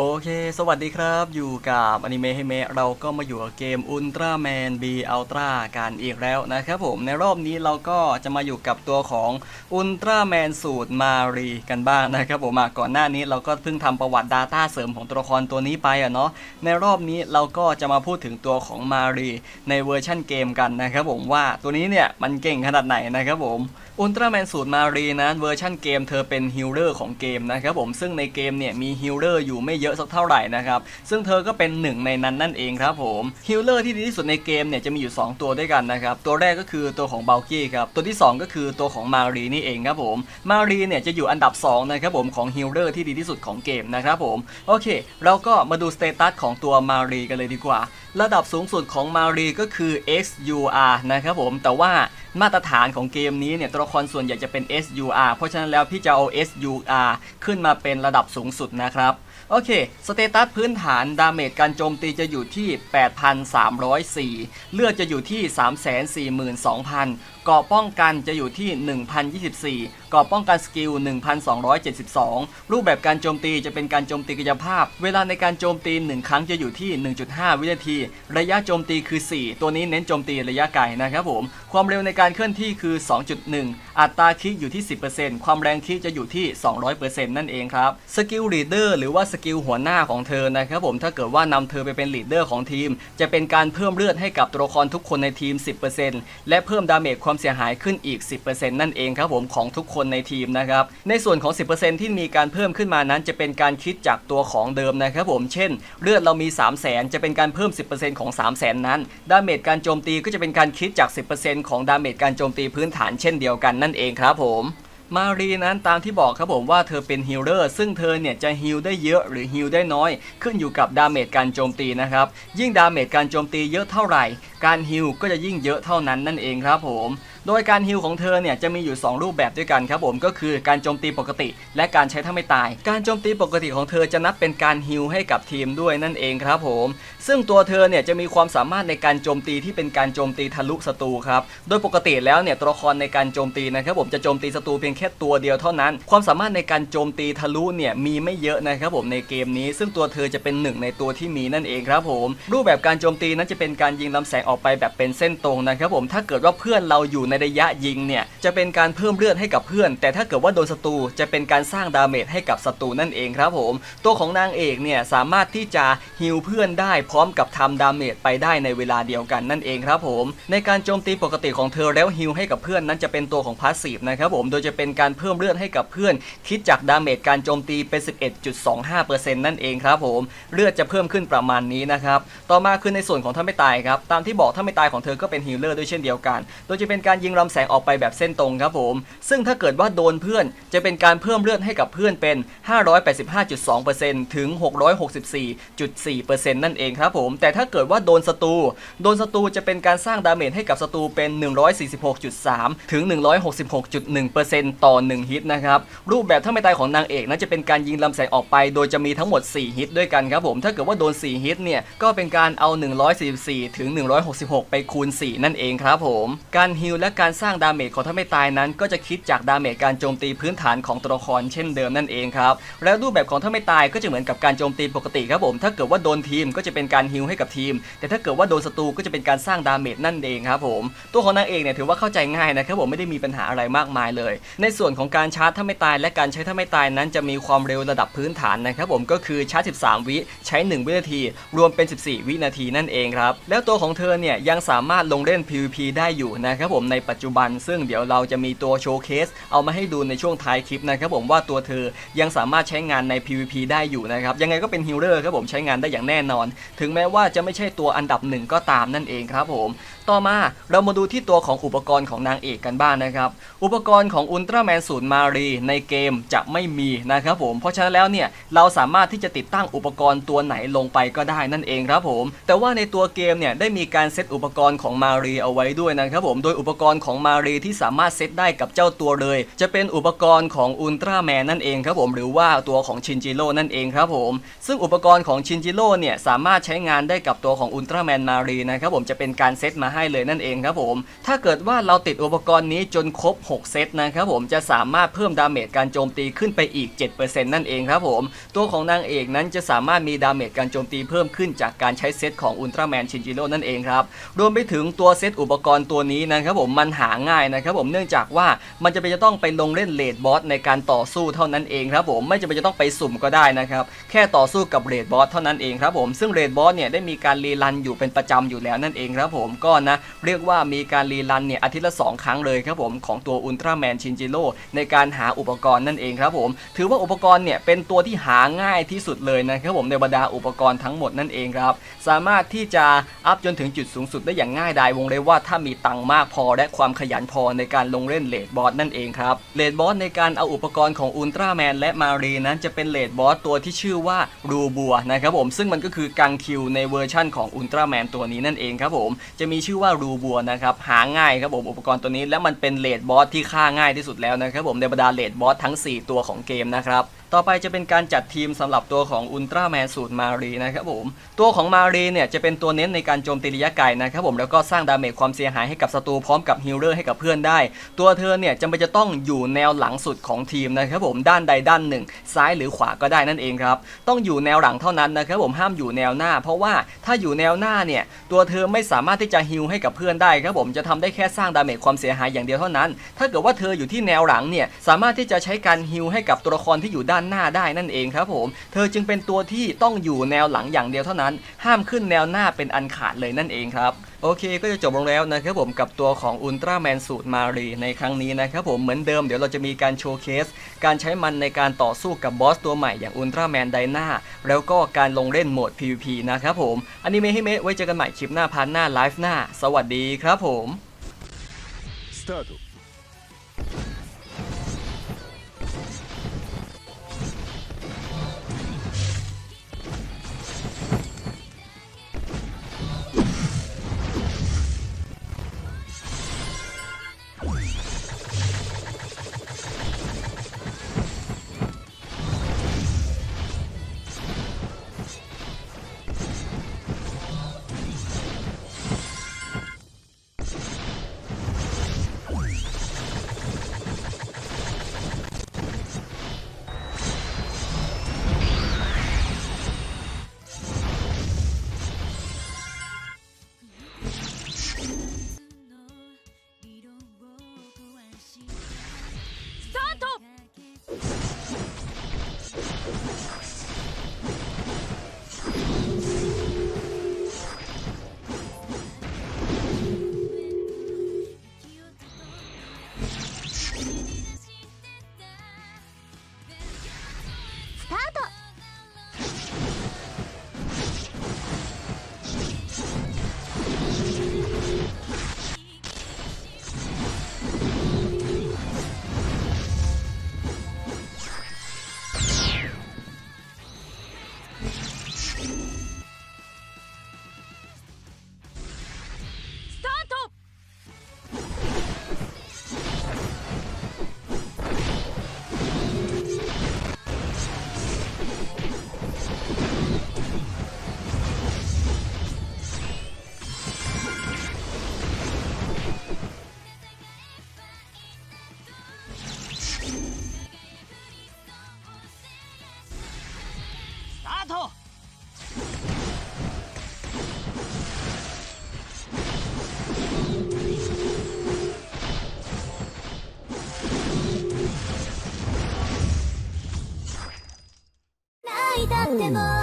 all โอเค สวัสดีครับ อยู่กับอนิเมะให้เมะเราก็มาอยู่กับเกม Ultraman B Ultra กันอีกแล้วนะครับผม ในรอบนี้เราก็จะมาอยู่กับตัวของ Ultraman สูตรมารีกันบ้างนะครับผมอะก่อนหน้านี้เราก็เพิ่งทำประวัติ Data เสริมของตัวละครตัวนี้ไปอะเนาะ ในรอบนี้เราก็จะมาพูดถึงตัวของมารีในเวอร์ชั่นเกมกันนะครับผมว่าตัวนี้เนี่ยมันเก่งขนาดไหนนะครับผมอุลตร้าแมนสูตรมารีนั้นเวอร์ชั่นเกมเธอเป็นฮิลเลอร์ของเกมนะครับผมซึ่งในเกมเนี่ยมีฮิลเลอร์อยู่ไม่เยอะสักเท่าไหร่นะครับ ซึ่งเธอก็เป็นหนึ่งในนั้นนั่นเองครับผมฮิลเลอร์ที่ดีที่สุดในเกมเนี่ยจะมีอยู่ 2 ตัวด้วยกันนะครับ ตัวแรกก็คือตัวของเบลกี้ครับ ตัวที่ 2 ก็คือตัวของมารีนี่เองครับผม มารีเนี่ยจะอยู่อันดับ2นะครับผมของฮิลเลอร์ที่ดีที่สุดของเกมนะครับผม โอเค เราก็มาดูสเตตัสของตัวมารีกันเลยดีกว่า ระดับสูงสุดของมารีก็คือ XUR นะครับผม แต่ว่ามาตรฐานของเกมนี้เนี่ยตัวละครส่วนใหญ่จะเป็น SUR เพราะฉะนั้นแล้วพี่จะเอา SUR ขึ้นมาเป็นระดับสูงสุดนะครับ โอเค สเตตัสพื้นฐานดาเมจการโจมตีจะอยู่ที่ 8,304 เลือดจะอยู่ที่ 342,000 เกาะป้องกันจะอยู่ที่ 1,024 กราะป้องกันสกิล 1,272 รูปแบบการโจมตีจะเป็นการโจมตีกายภาพ เวลาในการโจมตี 1 ครั้งจะอยู่ที่ 1.5 วินาที ระยะโจมตีคือ 4 ตัวนี้เน้นโจมตีระยะไกลนะครับผม ความเร็วในการเคลื่อนที่คือ 2.1 อัตราคิกอยู่ที่ 10%ความแรงคิกจะอยู่ที่ 200%นั่นเองครับสกิลลีดเดอร์หรือว่าสกิลหัวหน้าของเธอนะครับผมถ้าเกิดว่านำเธอไปเป็นลีดเดอร์ของทีม จะเป็นการเพิ่มเลือดให้กับตัวละครทุกคนในทีม 10%และเพิ่มดาเมจความเสียหายขึ้นอีก 10%นั่นเองครับผมของทุกคนในทีมนะครับ ในส่วนของ 10%ที่มีการเพิ่มขึ้นมานั้น จะเป็นการคิดจากตัวของเดิมนะครับผม เช่น เลือดเรามี 3 0 0 0 0 0 จะเป็นการเพิ่ม 10%ของ 3 0 0 0 0 0 นั้น ดาเมจการโจมตีก็จะเป็นการคิดจาก 10%ของดาเมจการโจมตีพื้นฐานเช่นเดียวกันนั่นเองครับผมมารีนั้นตามที่บอกครับผมว่าเธอเป็นฮิลเลอร์ซึ่งเธอเนี่ยจะฮิลได้เยอะหรือฮิลได้น้อย ขึ้นอยู่กับดาเมจการโจมตีนะครับ ยิ่งดาเมจการโจมตีเยอะเท่าไหร่ การฮิลก็จะยิ่งเยอะเท่านั้นนั่นเองครับผม โดยการฮิลของเธอเนี่ยจะมีอยู่ 2 รูปแบบด้วยกันครับผมก็คือการโจมตีปกติ และการใช้ถ้าไม่ตาย การโจมตีปกติของเธอจะนับเป็นการฮิลให้กับทีมด้วยนั่นเองครับผม ซึ่งตัวเธอเนี่ยจะมีความสามารถในการโจมตีที่เป็นการโจมตีทะลุศัตรูครับโดยปกติแล้วเนี่ยตัวละครในการโจมตีนะครับผมจะโจมตีศัตรูเพียงแค่ตัวเดียวเท่านั้น ความสามารถในการโจมตีทะลุเนี่ยมีไม่เยอะนะครับผมในเกมนี้ ซึ่งตัวเธอจะเป็นหนึ่งในตัวที่มีนั่นเองครับผม รูปแบบการโจมตีนั้นจะเป็นการยิงลำแสงออกไปแบบเป็นเส้นตรงนะครับผมถ้าเกิดว่าเพื่อนเราอยู่ในระยะยิงเนี่ยจะเป็นการเพิ่มเลือดให้กับเพื่อน แต่ถ้าเกิดว่าโดนศัตรูจะเป็นการสร้างดาเมจให้กับศัตรูนั่นเองครับผม ตัวของนางเอกเนี่ยสามารถที่จะฮิลเพื่อนได้พร้อมกับทำดาเมจไปได้ในเวลาเดียวกันนั่นเองครับผม ในการโจมตีปกติของเธอแล้วฮิลให้กับเพื่อนนั้นจะเป็นตัวของพาสซีฟนะครับผมโดยจะเป็นการเพิ่มเลือดให้กับเพื่อน คิดจากดาเมจการโจมตีเป็น 11.25%นั่นเองครับผมเลือดจะเพิ่มขึ้นประมาณนี้นะครับต่อมาคือในส่วนของถ้าไม่ตายครับตามที่บอกถ้าไม่ตายของเธอก็เป็นฮิลเลอร์ด้วยเช่นเดียวกัน โดยจะเป็นการยิงลำแสงออกไปแบบเส้นตรงครับผม ซึ่งถ้าเกิดว่าโดนเพื่อนจะเป็นการเพิ่มเลือดให้กับเพื่อนเป็น 585.2%ถึง 664.4%นั่นเองครับผม แต่ถ้าเกิดว่าโดนศัตรูโดนศัตรูจะเป็นการสร้างดาเมจให้กับศัตรูเป็น 146.3 ถึง 166.1%ต่อ 1 ฮิตนะครับ รูปแบบถ้าไม่ตายของนางเอกนั้นจะเป็นการยิงลำแสงออกไป โดยจะมีทั้งหมด 4 ฮิตด้วยกันครับผม ถ้าเกิดว่าโดน 4 ฮิตเนี่ยก็เป็นการเอา 144 ถึง 166 ไปคูณ 4 นั่นเองครับผม การฮิลและการสร้างดาเมจของถ้าไม่ตายนั้น ก็จะคิดจากดาเมจการโจมตีพื้นฐานของตัวละครเช่นเดิมนั่นเองครับแล้วรูปแบบของถ้าไม่ตายก็จะเหมือนกับการโจมตีปกติครับผมถ้าเกิดว่าโดนทีมก็จะเป็นการฮิลให้กับทีม แต่ถ้าเกิดว่าโดนศัตรูก็จะเป็นการสร้างดาเมจนั่นเองครับผมตัวของนางเอกเนี่ยถือว่าเข้าใจง่ายนะครับผมไม่ได้มีปัญหาอะไรมากมายเลย ในส่วนของการชาร์จถ้าไม่ตาย และการใช้ถ้าไม่ตายนั้นจะมีความเร็วระดับพื้นฐานนะครับผมก็คือชาร์จ 13 วิใช้ 1 วินาที รวมเป็น 14 วินาทีนั่นเองครับแล้วตัวของเธอเนี่ยยังสามารถลงเล่น PVP ได้อยู่นะครับผมในปัจจุบัน ซึ่งเดี๋ยวเราจะมีตัวโชว์เคส เอามาให้ดูในช่วงท้ายคลิปนะครับผมว่าตัวเธอยังสามารถใช้งานใน PVP ได้อยู่นะครับ ยังไงก็เป็นฮิลเลอร์ครับผมใช้งานได้อย่างแน่นอน ถึงแม้ว่าจะไม่ใช่ตัวอันดับหนึ่งก็ตามนั่นเองครับผม ต่อมาเรามาดูที่ตัวของอุปกรณ์ของนางเอกกันบ้างนะครับ อุปกรณ์ของอุลตร้าแมนสูตรมารีในเกมจะไม่มีนะครับผม เพราะฉะนั้นแล้วเนี่ยเราสามารถที่จะติดตั้งอุปกรณ์ตัวไหนลงไปก็ได้นั่นเองครับผม แต่ว่าในตัวเกมเนี่ยได้มีการเซตอุปกรณ์ของมารีเอาไว้ด้วยนะครับผม โดยอุปกรณ์ของมารีที่สามารถเซตได้กับเจ้าตัวเลย จะเป็นอุปกรณ์ของอุลตร้าแมนนั่นเองครับผม หรือว่าตัวของชินจิโร่นั่นเองครับผม ซึ่งอุปกรณ์ของชินจิโร่เนี่ยสามารถใช้งานได้กับตัวของอุลตร้าแมนมารีนะครับผม จะเป็นการเซตมาให้ให้เลยนั่นเองครับผม ถ้าเกิดว่าเราติดอุปกรณ์นี้จนครบ 6 เซตนะครับผมจะสามารถเพิ่มดาเมจการโจมตีขึ้นไปอีก 7%นั่นเองครับผม ตัวของนางเอกนั้นจะสามารถมีดาเมจการโจมตีเพิ่มขึ้นจากการใช้เซตของอุลตร้าแมนชินจิโร่นั่นเองครับ รวมไปถึงตัวเซตอุปกรณ์ตัวนี้นะครับผมมันหาง่ายนะครับผมเนื่องจากว่ามันจะเป็นจะต้องไปลงเล่นเลดบอสในการต่อสู้เท่านั้นเองครับผมไม่จำเป็นจะต้องไปสุ่มก็ได้นะครับแค่ต่อสู้กับเรดบอสเท่านั้นเองครับผมซึ่งเรดบอสเนี่ยได้มีการรีรันอยู่เป็นประจำอยู่แล้วนั่นเองครับผมก็นะ เรียกว่ามีการรีรันเนี่ยอาทิตย์ละสองครั้งเลยครับผมของตัวอุลตร้าแมนชินจิโร่ในการหาอุปกรณ์นั่นเองครับผม ถือว่าอุปกรณ์เนี่ยเป็นตัวที่หาง่ายที่สุดเลยนะครับผมในบรรดาอุปกรณ์ทั้งหมดนั่นเองครับ สามารถที่จะอัพจนถึงจุดสูงสุดได้อย่างง่ายดายวงเลยว่าถ้ามีตังค์มากพอและความขยันพอในการลงเล่นเลดบอสนั่นเองครับเลดบอสในการเอาอุปกรณ์ของอุลตร้าแมนและมารีนั้นจะเป็นเลดบอสตัวที่ชื่อว่ารูบัวนะครับผมซึ่งมันก็คือกังคิวในเวอร์ชั่นของอุลตร้าแมนตัวนี้นั่นเองครับผมจะมีชื่ื่อว่ารูบัวนะครับหาง่ายครับผมอุปกรณ์ตัวนี้และมันเป็นเลดบอสที่ฆ่าง่ายที่สุดแล้วนะครับผมในบรรดาเลดบอสทั้ง 4 ตัวของเกมนะครับ ต่อไปจะเป็นการจัดทีมสำหรับตัวของอุลตร้าแมนสูตรมารีนะครับผม ตัวของมารีเนี่ยจะเป็นตัวเน้นในการโจมตีระยะไกลนะครับผมแล้วก็สร้างดาเมจความเสียหายให้กับศัตรูพร้อมกับฮิลเลอร์ให้กับเพื่อนได้ ตัวเธอเนี่ยจำเป็นจะต้องอยู่แนวหลังสุดของทีมนะครับผมด้านใดด้านหนึ่ง ซ้ายหรือขวาก็ได้นั่นเองครับ ต้องอยู่แนวหลังเท่านั้นนะครับผมห้ามอยู่แนวหน้า เพราะว่าถ้าอยู่แนวหน้าเนี่ยตัวเธอไม่สามารถที่จะฮิลให้กับเพื่อนได้ครับผมจะทำได้แค่สร้างดาเมจความเสียหายอย่างเดียวเท่านั้น ถ้าเกิดว่าเธออยู่ที่แนวหลังเนี่ยสามารถที่จะใช้การฮิลให้กับตัวละครที่อยู่ด้านหน้าได้นั่นเองครับผม เธอจึงเป็นตัวที่ต้องอยู่แนวหลังอย่างเดียวเท่านั้น ห้ามขึ้นแนวหน้าเป็นอันขาดเลยนั่นเองครับโอเคก็จะจบลงแล้วนะครับผมกับตัวของอุลตร้าแมนสูตรมารีในครั้งนี้นะครับผมเหมือนเดิมเดี๋ยวเราจะมีการโชว์เคส การใช้มันในการต่อสู้กับบอสตัวใหม่อย่างอุลตร้าแมนไดนาแล้วก็การลงเล่นโหมด PVP นะครับผมอันนี้เมให้เมะไว้เจอกันใหม่คลิปหน้าพันหน้าไลฟ์หน้า สวัสดีครับผมスト泣いたってもう。